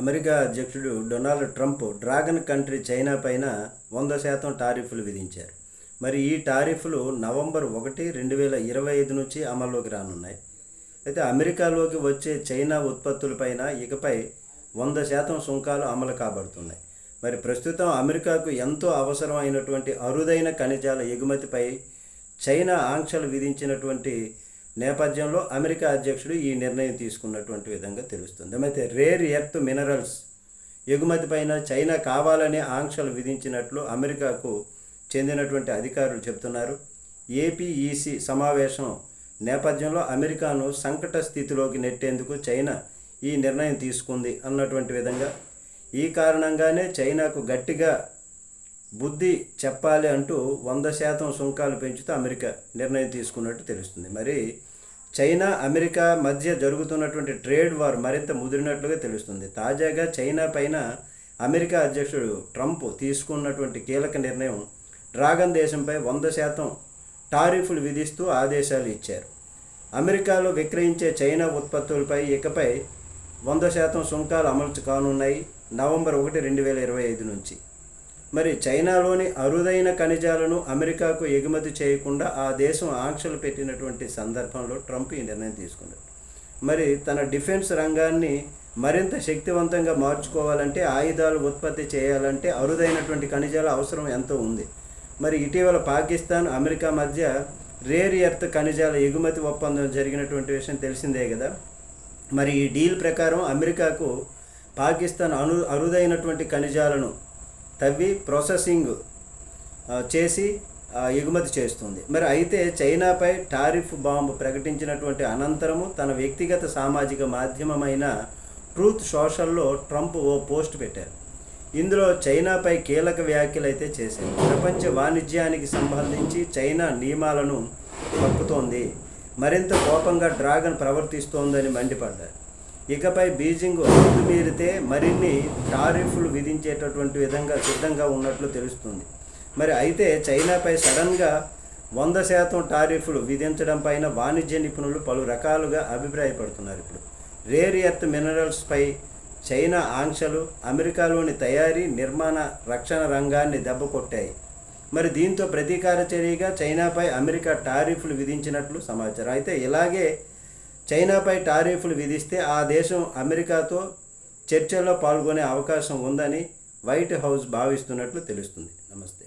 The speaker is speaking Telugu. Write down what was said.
అమెరికా అధ్యక్షుడు Donald Trump dragon country China పైన వంద శాతం టారిఫ్లు విధించారు. మరి ఈ టారిఫ్లు నవంబర్ ఒకటి రెండు వేల ఇరవై ఐదు నుంచి అమల్లోకి రానున్నాయి. అయితే అమెరికాలోకి వచ్చే చైనా ఉత్పత్తులపైన ఇకపై వంద శాతం సుంకాలు అమలు కాబడుతున్నాయి. మరి ప్రస్తుతం అమెరికాకు ఎంతో అవసరమైనటువంటి అరుదైన ఖనిజాల ఎగుమతిపై చైనా ఆంక్షలు విధించినటువంటి నేపథ్యంలో అమెరికా అధ్యక్షుడు ఈ నిర్ణయం తీసుకున్నటువంటి విధంగా తెలుస్తుంది. అయితే రేర్ ఎర్త్ మినరల్స్ ఎగుమతిపైన చైనా కావాలనే ఆంక్షలు విధించినట్లు అమెరికాకు చెందినటువంటి అధికారులు చెబుతున్నారు ఏపీఈసి సమావేశం నేపథ్యంలో అమెరికాను సంకట స్థితిలోకి నెట్టేందుకు చైనా ఈ నిర్ణయం తీసుకుంది అన్నటువంటి విధంగా. ఈ కారణంగానే చైనాకు గట్టిగా బుద్ధి చెప్పాలి అంటూ వంద శాతం సుంకాలు పెంచుతూ అమెరికా నిర్ణయం తీసుకున్నట్టు తెలుస్తుంది. మరి చైనా అమెరికా మధ్య జరుగుతున్నటువంటి ట్రేడ్ వార్ మరింత ముదిరినట్లుగా తెలుస్తుంది. తాజాగా చైనా పైన అమెరికా అధ్యక్షుడు ట్రంప్ తీసుకున్నటువంటి కీలక నిర్ణయం డ్రాగన్ దేశంపై వంద శాతం టారిఫ్లు విధిస్తూ ఆదేశాలు ఇచ్చారు. అమెరికాలో విక్రయించే చైనా ఉత్పత్తులపై ఇకపై వంద శాతం సుంకాలు అమలు కానున్నాయి. నవంబర్ ఒకటి రెండు వేల ఇరవై ఐదు నుంచి. మరి చైనాలోని అరుదైన ఖనిజాలను అమెరికాకు ఎగుమతి చేయకుండా ఆ దేశం ఆంక్షలు పెట్టినటువంటి సందర్భంలో ట్రంప్ ఈ నిర్ణయం తీసుకున్నాడు. మరి తన డిఫెన్స్ రంగాన్ని మరింత శక్తివంతంగా మార్చుకోవాలంటే ఆయుధాలు ఉత్పత్తి చేయాలంటే అరుదైనటువంటి ఖనిజాల అవసరం ఎంతో ఉంది. మరి ఇటీవల పాకిస్తాన్ అమెరికా మధ్య రేర్ ఎర్త్ ఖనిజాల ఎగుమతి ఒప్పందం జరిగినటువంటి విషయం తెలిసిందే కదా. మరి ఈ డీల్ ప్రకారం అమెరికాకు పాకిస్తాన్ అను అరుదైనటువంటి ఖనిజాలను తవ్వి ప్రాసెసింగ్ చేసి ఎగుమతి చేస్తుంది. మరి అయితే చైనాపై టారిఫ్ బాంబు ప్రకటించినటువంటి అనంతరము తన వ్యక్తిగత సామాజిక మాధ్యమమైన ట్రూత్ సోషల్లో ట్రంప్ ఓ పోస్ట్ పెట్టారు. ఇందులో చైనాపై కీలక వ్యాఖ్యలు అయితే చేశారు. ప్రపంచ వాణిజ్యానికి సంబంధించి చైనా నియమాలను తప్పుతోంది. మరింత కోపంగా డ్రాగన్ ప్రవర్తిస్తోందని మండిపడ్డారు. ఇకపై బీజింగ్ హద్దు మీరితే మరిన్ని టారిఫ్లు విధించేటటువంటి విధంగా సిద్ధంగా ఉన్నట్లు తెలుస్తుంది. మరి అయితే చైనాపై సడన్గా వంద శాతం టారిఫ్లు విధించడం పైన వాణిజ్య నిపుణులు పలు రకాలుగా అభిప్రాయపడుతున్నారు ఇప్పుడు. రేర్ ఎర్త్ మినరల్స్పై చైనా ఆంక్షలు అమెరికాలోని తయారీ నిర్మాణ రక్షణ రంగాన్ని దెబ్బకొట్టాయి మరి దీంతో ప్రతీకార చర్యగా చైనాపై అమెరికా టారిఫ్లు విధించినట్లు సమాచారం. అయితే ఇలాగే చైనాపై టారిఫ్లు విధిస్తే ఆ దేశం అమెరికాతో చర్చల్లో పాల్గొనే అవకాశం ఉందని వైట్ హౌస్ భావిస్తున్నట్లు తెలుస్తుంది. నమస్తే.